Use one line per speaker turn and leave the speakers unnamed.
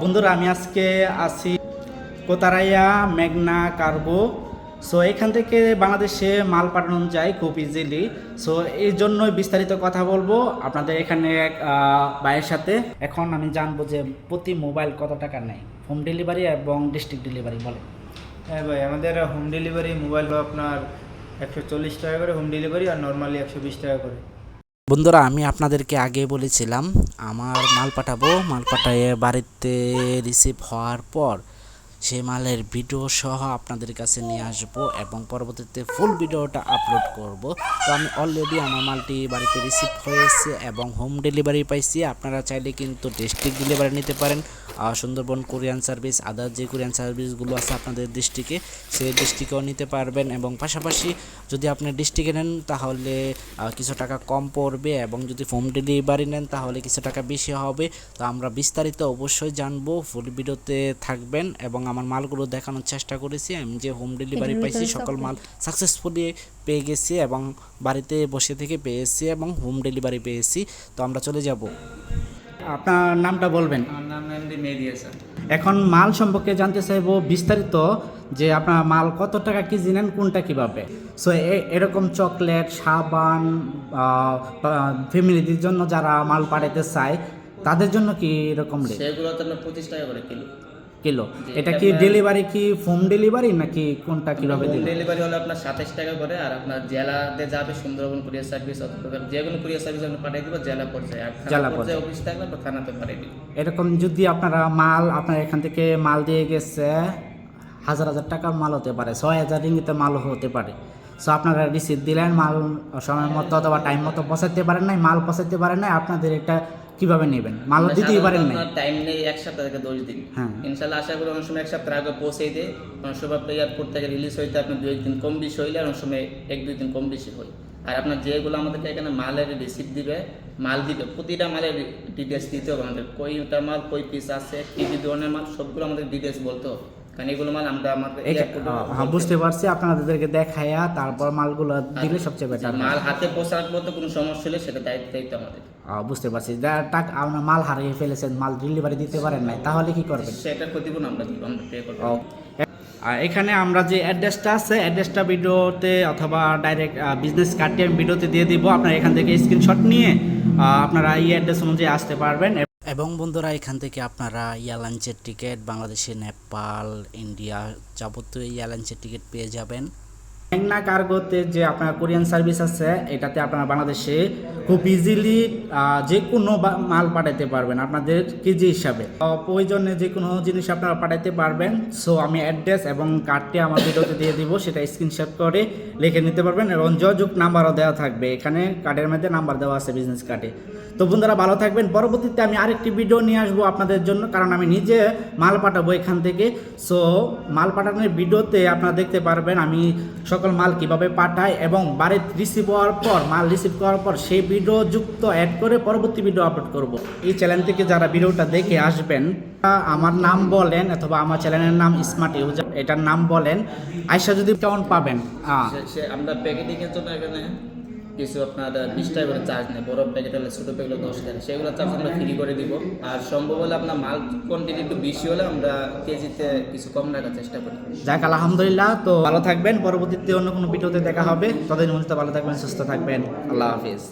বন্ধুরা, আমি আজকে আছি কোতারাইয়া মেঘনা কার্গো। সো এখান থেকে বাংলাদেশে মাল পাঠানো যায় খুব ইজিলি সো এই জন্যই বিস্তারিত কথা বলব আপনাদের এখানে এক ভাইয়ের সাথে। এখন আমি জানব যে প্রতি মোবাইল কত টাকা নেয়? হোম ডেলিভারি এবং ডিস্ট্রিক্ট ডেলিভারি বলে
হ্যাঁ ভাই, আমাদের হোম ডেলিভারি মোবাইল আপনার একশো চল্লিশ টাকা করে হোম ডেলিভারি আর নর্মালি একশো বিশ টাকা করে।
বন্ধুরা, আমি আপনাদেরকে আগে বলেছিলাম, আমার মাল পাঠাবো। মাল পাঠাইয়ে বাড়িতে রিসিভ হওয়ার পর সে মালের ভিডিও সহ আপনাদের কাছে নিয়ে আসব এবং পরবর্তীতে ফুল ভিডিওটা আপলোড করব। তো আমি অলরেডি আমার মালটি বাড়িতে রিসিভ হয়েছে এবং হোম ডেলিভারি পাইছি। আপনারা চাইলে কিন্তু ডিস্ট্রিক্ট ডেলিভারি নিতে পারেন। সুন্দরবন কোরিয়ান সার্ভিস আদার যে কোরিয়ান সার্ভিসগুলো আছে আপনাদের ডিস্ট্রিক্টে সেই ডিস্ট্রিক্টেও নিতে পারবেন এবং পাশাপাশি যদি আপনি ডিস্ট্রিক্টে নেন তাহলে কিছু টাকা কম পড়বে এবং যদি হোম ডেলিভারি নেন তাহলে কিছু টাকা বেশি হবে। তো আমরা বিস্তারিত অবশ্যই জানব ফুল ভিডিওতে থাকবেন এবং আমার মালগুলো দেখানোর চেষ্টা করেছি। আমি যে হোম ডেলিভারি পাইছি সকল মাল সাকসেসফুলি পেয়ে গেছি এবং বাড়িতে বসে থেকে পেয়েছি এবং হোম ডেলিভারি পেয়েছি। তো আমরা চলে যাব।
আপনার নামটা বলবেন?
আমার নাম এমডি মেহেদি হাসান।
এখন মাল সম্পর্কে জানতে চাইব বিস্তারিত যে আপনার মাল কত টাকা কেজি নেন কোনটা কীভাবে? সো এরকম চকলেট সাবান ফ্যামিলিদের জন্য যারা মাল পাঠাতে চায় তাদের জন্য কি এরকম
সেগুলো তো পঁচিশ টাকা করে কিলো।
কিলো? এটা কি ডেলিভারি কি হোম ডেলিভারি নাকি কোনটা কীভাবে
হোম ডেলিভারি হলে আপনার সাতাশ টাকা করে আর আপনার জেলাতে যাবে সুন্দরবন কুরিয়ার সার্ভিস অথবা যে কোনো কুরিয়ার সার্ভিস আপনি পাঠিয়ে দিব জেলা পর্যায়ে। আর
জেলা
পর্যায়ে
পর্যায়ে।
অফিস থাকলে আপনার থানাতে পাঠিয়ে দিব।
এরকম যদি আপনারা মাল আপনার এখান থেকে মাল দিয়ে গেছে হাজার হাজার টাকা মাল হতে পারে ছয় হাজার রিঙ্গিতে মাল হতে পারে। সো আপনারা রিসিভ দিলেন মাল সময় মতো অথবা টাইম মতো পৌঁছাতে পারেন নাই মাল পৌঁছাতে পারেন নাই আপনাদের এটা কীভাবে নেবেন? মাল দিতেই পারেন নাই।
টাইম নেই এক সপ্তাহ থেকে দশ দিন।
হ্যাঁ।
ইনশাল্লাহ আশা করি অনেক সময় এক সপ্তাহ আগে পৌঁছে দেয়। অনেক সময় আপনার এয়ারপোর্ট থেকে রিলিজ হইতে আপনার দু একদিন কম বেশি হইলে অনেক সময় এক দুই দিন কম বেশি হয়। আর আপনার যেগুলো আমাদেরকে এখানে মালের রিসিপ্ট দিবে মাল দিবে প্রতিটা মালের ডিটেলস দিতে হবে আমাদের। কইটা মাল কই পিস আছে কী কী ধরনের মাল সবগুলো আমাদের ডিটেলস বলতে হবে। কারণ এগুলো মাল আমরা
হ্যাঁ বুঝতে পারছি আপনাদেরকে তারপর মালগুলো দিলে সবচেয়ে বেটার
মাল হাতে পোষার মতো কোনো সমস্যা হলে সেটা দায়িত্ব দায়িত্ব আমাদের।
বুঝতে পারছি। টাকা আপনার মাল হারিয়ে ফেলেছেন মাল ডেলিভারি দিতে পারেন নাই তাহলে কি করবেন?
সেটার ক্ষতিপূরণ আমরা দিব আমরা পে করব।
আর এখানে আমরা যে অ্যাড্রেসটা আছে অ্যাড্রেসটা ভিডিওতে অথবা ডাইরেক্ট বিজনেস কার্ডটি আমি ভিডিওতে দিয়ে দিব। আপনারা এখান থেকে স্ক্রিনশট নিয়ে আপনারা এই অ্যাড্রেস অনুযায়ী আসতে পারবেন।
এবং বন্ধুরা, এখান থেকে আপনারা এয়ারলাইন্সের টিকিট বাংলাদেশে নেপাল, ইন্ডিয়া যাবতীয় এয়ারলাইন্সের টিকিট পেয়ে যাবেন।
মেঘনা কার্গোতে যে আপনার কোরিয়ান সার্ভিস আছে, এটাতে আপনারা বাংলাদেশে খুব ইজিলি যে কোনো মাল পাঠাতে পারবেন আপনাদের কেজি হিসাবে। প্রয়োজনে যে কোনো জিনিস আপনারা পাঠাতে পারবেন সো আমি অ্যাড্রেস এবং কার্ডটি আমার ভিডিওতে দিয়ে দিব, সেটা স্ক্রিনশট করে লিখে নিতে পারবেন, এবং যোগাযোগ নাম্বারও দেওয়া থাকবে, এখানে কার্ডের মধ্যে নাম্বার দেওয়া আছে বিজনেস কার্ডে তো বন্ধুরা, ভালো থাকবেন, পরবর্তীতে আমি আরেকটি ভিডিও নিয়ে আসব আপনাদের জন্য, কারণ আমি নিজে মাল পাঠাবো এখান থেকে। সো মাল পাঠানোর ভিডিওতে আপনারা দেখতে পারবেন, আমি সকল মাল কীভাবে পাঠায় এবং বাড়িতে রিসিভ হওয়ার পর, মাল রিসিভ করার পর সেই ভিডিও যুক্ত অ্যাড করে পরবর্তী ভিডিও আপলোড করব। এই চ্যানেল থেকে যারা ভিডিওটা দেখে আসবেন আমার নাম বলেন অথবা আমার চ্যানেলের নাম স্মার্ট ইউজার এটার নাম বলেন। আয়সা যদি কেমন পাবেন
আমরা প্যাকেটিংয়ের জন্য এখানে কিছু আপনার বিশ টাকা করে চার্জ নেই বড় প্যাকেট হলে ছোটো প্যাকেট দশ টাকা। সেগুলো চার্জ আমরা ফ্রি করে দিব। আর সম্ভব হলে আপনার মাল কোয়ান্টিটি একটু বেশি হলে আমরা কেজিতে কিছু কম রাখার চেষ্টা করি।
যাক, আলহামদুলিল্লাহ, তো ভালো থাকবেন। পরবর্তীতে অন্য কোনো ভিডিওতে দেখা হবে। তাদের মধ্যে ভালো থাকবেন, সুস্থ থাকবেন। আল্লাহ হাফিজ।